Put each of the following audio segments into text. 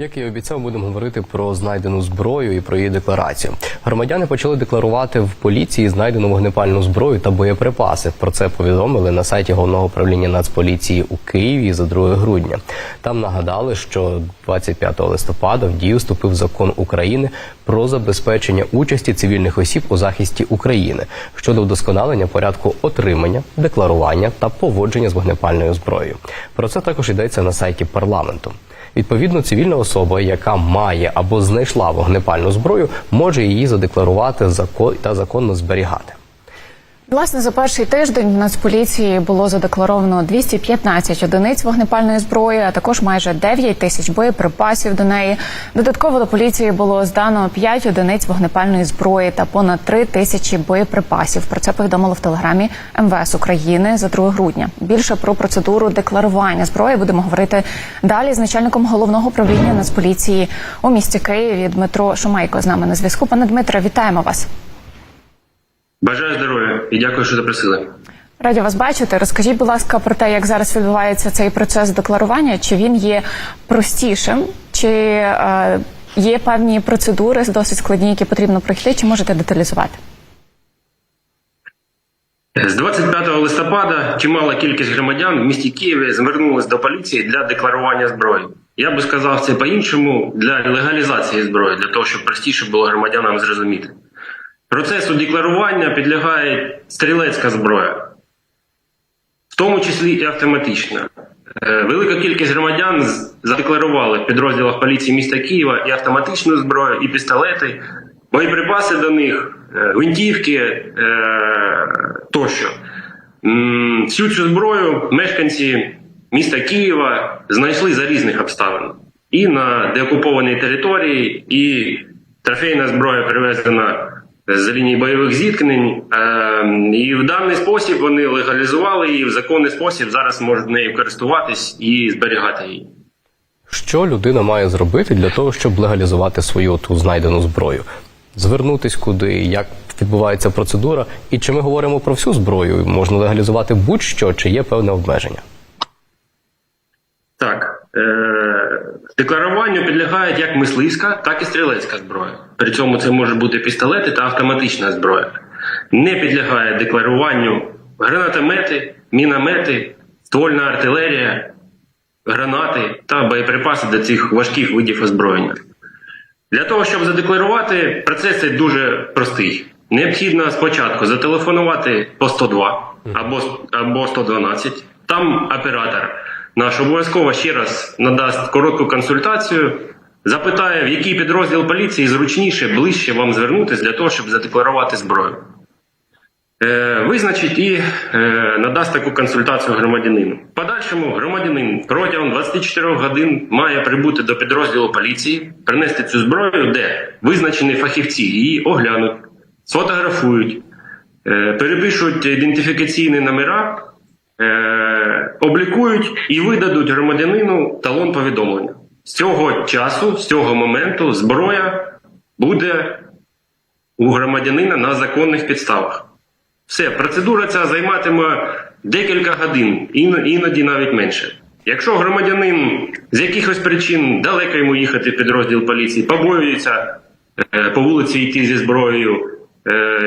Як і обіцяв, будемо говорити про знайдену зброю і про її декларацію. Громадяни почали декларувати в поліції знайдену вогнепальну зброю та боєприпаси. Про це повідомили на сайті головного управління Нацполіції у Києві за 2 грудня. Там нагадали, що 25 листопада в дію вступив закон України про забезпечення участі цивільних осіб у захисті України щодо вдосконалення порядку отримання, декларування та поводження з вогнепальною зброєю. Про це також йдеться на сайті парламенту. Відповідно, цивільна особа, яка має або знайшла вогнепальну зброю, може її задекларувати та законно зберігати. Власне, за перший тиждень Нацполіції було задекларовано 215 одиниць вогнепальної зброї, а також майже 9 тисяч боєприпасів до неї. Додатково до поліції було здано 5 одиниць вогнепальної зброї та понад 3 тисячі боєприпасів. Про це повідомило в телеграмі МВС України за 2 грудня. Більше про процедуру декларування зброї будемо говорити далі з начальником головного управління Нацполіції у місті Києві Дмитро Шумейко з нами на зв'язку. Пане Дмитре, вітаємо вас. Бажаю здоров'я і дякую, що запросили. Раді вас бачити. Розкажіть, будь ласка, про те, як зараз відбувається цей процес декларування. Чи він є простішим, чи е, є певні процедури досить складні, які потрібно пройти, чи можете деталізувати? З 25 листопада чимала кількість громадян в місті Києві звернулись до поліції для декларування зброї. Я би сказав це по-іншому для легалізації зброї, для того, щоб простіше було громадянам зрозуміти. Процесу декларування підлягає стрілецька зброя, в тому числі і автоматична. Е, Велика кількість громадян задекларували в підрозділах поліції міста Києва і автоматичну зброю, і пістолети, боєприпаси до них, е, гвинтівки е, тощо. Всю цю зброю мешканці міста Києва знайшли за різних обставин. І на деокупованій території, і трофейна зброя привезена з лінії бойових зіткнень. Е, і в даний спосіб вони легалізували її в законний спосіб. Зараз можуть нею користуватись і зберігати її. Що людина має зробити для того, щоб легалізувати свою ту знайдену зброю? Звернутись куди, як відбувається процедура, і чи ми говоримо про всю зброю? Можна легалізувати будь-що, чи є певне обмеження? Так, е- декларуванню підлягають як мисливська, так і стрілецька зброя. При цьому це може бути пістолети та автоматична зброя. Не підлягає декларуванню гранатомети, міномети, ствольна артилерія, гранати та боєприпаси до цих важких видів озброєння. Для того, щоб задекларувати, процес дуже простий. Необхідно спочатку зателефонувати по 102 або, або 112. Там оператор наш обов'язково ще раз надасть коротку консультацію, запитає, в який підрозділ поліції зручніше, ближче вам звернутися для того, щоб задекларувати зброю. Е, визначить і е, надасть таку консультацію громадянину. Подальшому громадянин протягом 24 годин має прибути до підрозділу поліції, принести цю зброю, де визначені фахівці її оглянуть, сфотографують, е, перепишуть ідентифікаційні номера, е, облікують і видадуть громадянину талон повідомлення. З цього часу, з цього моменту, зброя буде у громадянина на законних підставах. Все, процедура ця займатиме декілька годин, іноді навіть менше. Якщо громадянин з якихось причин далеко йому їхати в підрозділ поліції, побоюється е, по вулиці йти зі зброєю,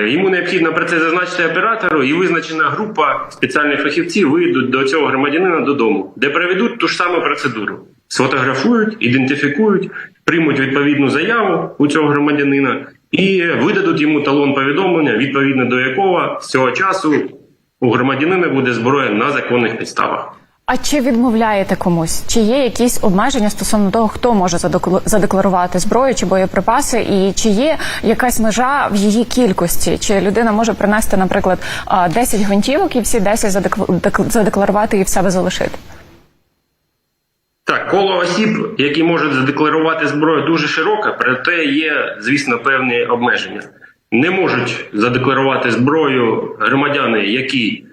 йому необхідно про це зазначити оператору, і визначена група спеціальних фахівців вийдуть до цього громадянина додому, де проведуть ту ж саму процедуру. Сфотографують, ідентифікують, приймуть відповідну заяву у цього громадянина і видадуть йому талон повідомлення, відповідно до якого з цього часу у громадянина буде зброя на законних підставах. А чи відмовляєте комусь? Чи є якісь обмеження стосовно того, хто може задекла- задекларувати зброю чи боєприпаси, і чи є якась межа в її кількості? Чи людина може принести, наприклад, 10 гвинтівок і всі 10 задекла- задекларувати і в себе залишити? Так, коло осіб, які можуть задекларувати зброю, дуже широке, проте є, звісно, певні обмеження. Не можуть задекларувати зброю громадяни, які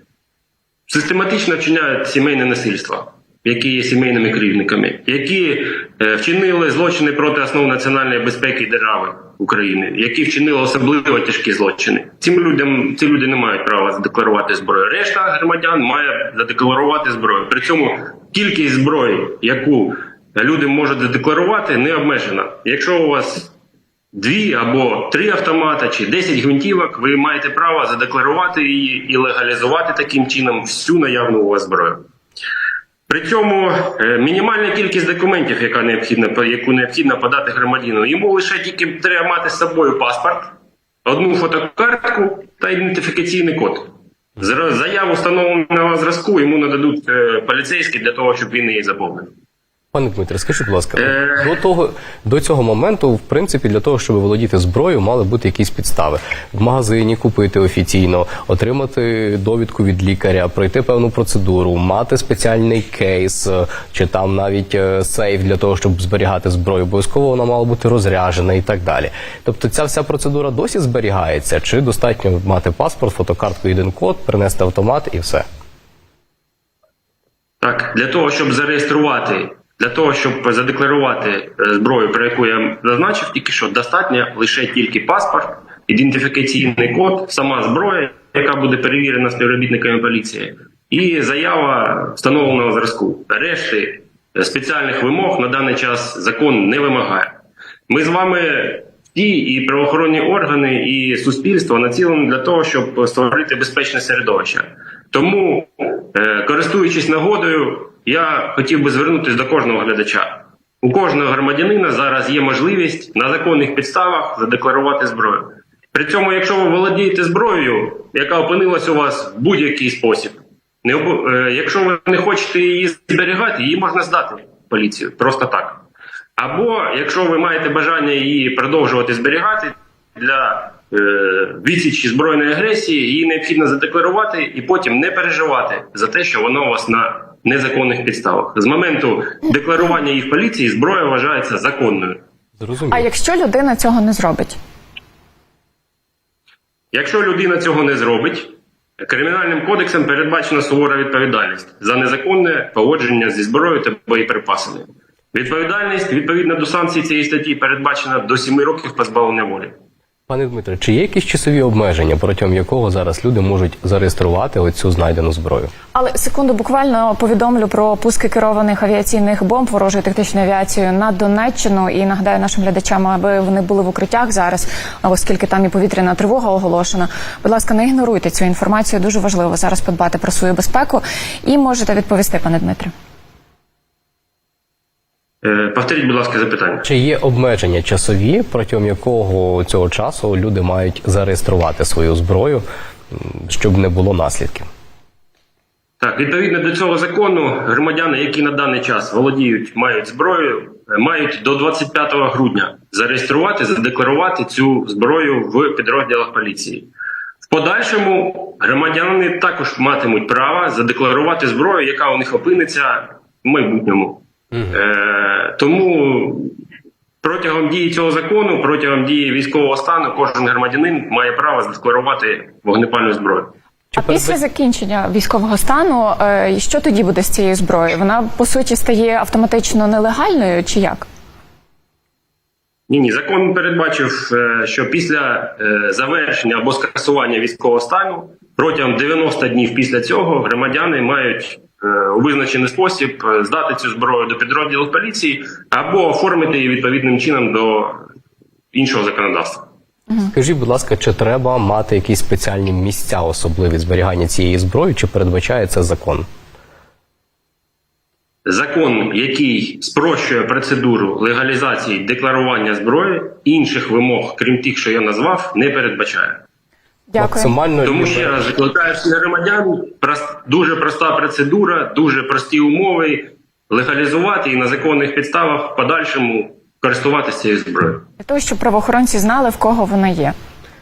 систематично вчиняють сімейне насильство, які є сімейними керівниками, які е, вчинили злочини проти основ національної безпеки держави України, які вчинили особливо тяжкі злочини. Цим людям ці люди не мають права задекларувати зброю. Решта громадян має задекларувати зброю. При цьому кількість зброї, яку люди можуть задекларувати, не обмежена. Якщо у вас дві або три автомата чи 10 гвинтівок, ви маєте право задекларувати її і легалізувати таким чином всю наявну у вас зброю. При цьому е, мінімальна кількість документів, яка необхідна, яку необхідно подати громадянину, йому лише тільки треба мати з собою паспорт, одну фотокартку та ідентифікаційний код. Заяву встановленого зразку йому нададуть е, поліцейські для того, щоб він її заповнив. Пане Дмитре, скажіть, будь ласка, Е. до того до цього моменту, в принципі, для того, щоб володіти зброєю, мали бути якісь підстави в магазині купити офіційно, отримати довідку від лікаря, пройти певну процедуру, мати спеціальний кейс е, чи там навіть е, сейф для того, щоб зберігати зброю. Обов'язково вона мала бути розряжена і так далі. Тобто, ця вся процедура досі зберігається, чи достатньо мати паспорт, фотокартку, іден код, принести автомат і все. Так, для того, щоб зареєструвати, для того, щоб задекларувати е, зброю, про яку я зазначив, тільки що достатньо лише тільки паспорт, ідентифікаційний код, сама зброя, яка буде перевірена співробітниками поліції, і заява встановленого зразку. Решти е, спеціальних вимог на даний час закон не вимагає. Ми з вами всі і правоохоронні органи, і суспільство націлені для того, щоб створити безпечне середовище. Тому, е, користуючись нагодою, я хотів би звернутися до кожного глядача. У кожного громадянина зараз є можливість на законних підставах задекларувати зброю. При цьому, якщо ви володієте зброєю, яка опинилась у вас в будь-який спосіб, не обо- е, якщо ви не хочете її зберігати, її можна здати в поліцію просто так. Або якщо ви маєте бажання її продовжувати зберігати для е, відсічі збройної агресії, її необхідно задекларувати і потім не переживати за те, що воно у вас на незаконних підставах. З моменту декларування в поліції зброя вважається законною. Зрозуміло. А якщо людина цього не зробить? Якщо людина цього не зробить, кримінальним кодексом передбачена сувора відповідальність за незаконне поводження зі зброєю та боєприпасами. Відповідальність відповідно до санкцій цієї статті передбачена до 7 років позбавлення волі. Пане Дмитре, чи є якісь часові обмеження, протягом якого зараз люди можуть зареєструвати оцю знайдену зброю? Але секунду буквально повідомлю про пуски керованих авіаційних бомб ворожою тактичною авіацією на Донеччину і нагадаю нашим глядачам, аби вони були в укриттях зараз, оскільки там і повітряна тривога оголошена. Будь ласка, не ігноруйте цю інформацію. Дуже важливо зараз подбати про свою безпеку. І можете відповісти, пане Дмитре. Е, Повторіть, будь ласка, запитання. Чи є обмеження часові, протягом якого цього часу люди мають зареєструвати свою зброю, щоб не було наслідків? Так, відповідно до цього закону, громадяни, які на даний час володіють, мають зброю, е, мають до 25 грудня зареєструвати, задекларувати цю зброю в підрозділах поліції. В подальшому громадяни також матимуть право задекларувати зброю, яка у них опиниться в майбутньому. Е, тому протягом дії цього закону, протягом дії військового стану, кожен громадянин має право задекларувати вогнепальну зброю. А після закінчення військового стану, е, що тоді буде з цією зброєю? Вона по суті стає автоматично нелегальною, чи як? Ні, ні, закон передбачив, е, що після е, завершення або скасування військового стану протягом 90 днів після цього громадяни мають у визначений спосіб е, здати цю зброю до підрозділів поліції або оформити її відповідним чином до іншого законодавства. Скажіть, будь ласка, чи треба мати якісь спеціальні місця особливі зберігання цієї зброї, чи передбачає це закон? Закон, який спрощує процедуру легалізації декларування зброї, інших вимог, крім тих, що я назвав, не передбачає. Дякую. Максимально Тому ще раз всіх громадян, дуже проста процедура, дуже прості умови легалізувати і на законних підставах в подальшому користуватися цією зброєю. Для того, щоб правоохоронці знали, в кого вона є.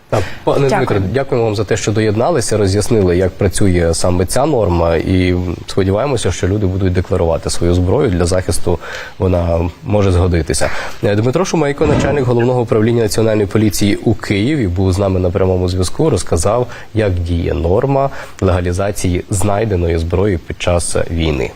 Так, пане Дякую. Дмитре, дякуємо вам за те, що доєдналися, роз'яснили, як працює саме ця норма, і сподіваємося, що люди будуть декларувати свою зброю для захисту. Вона може згодитися. Е, Дмитро Шумейко, начальник головного управління національної поліції у Києві, був з нами на прямому зв'язку. Розказав, як діє норма легалізації знайденої зброї під час війни.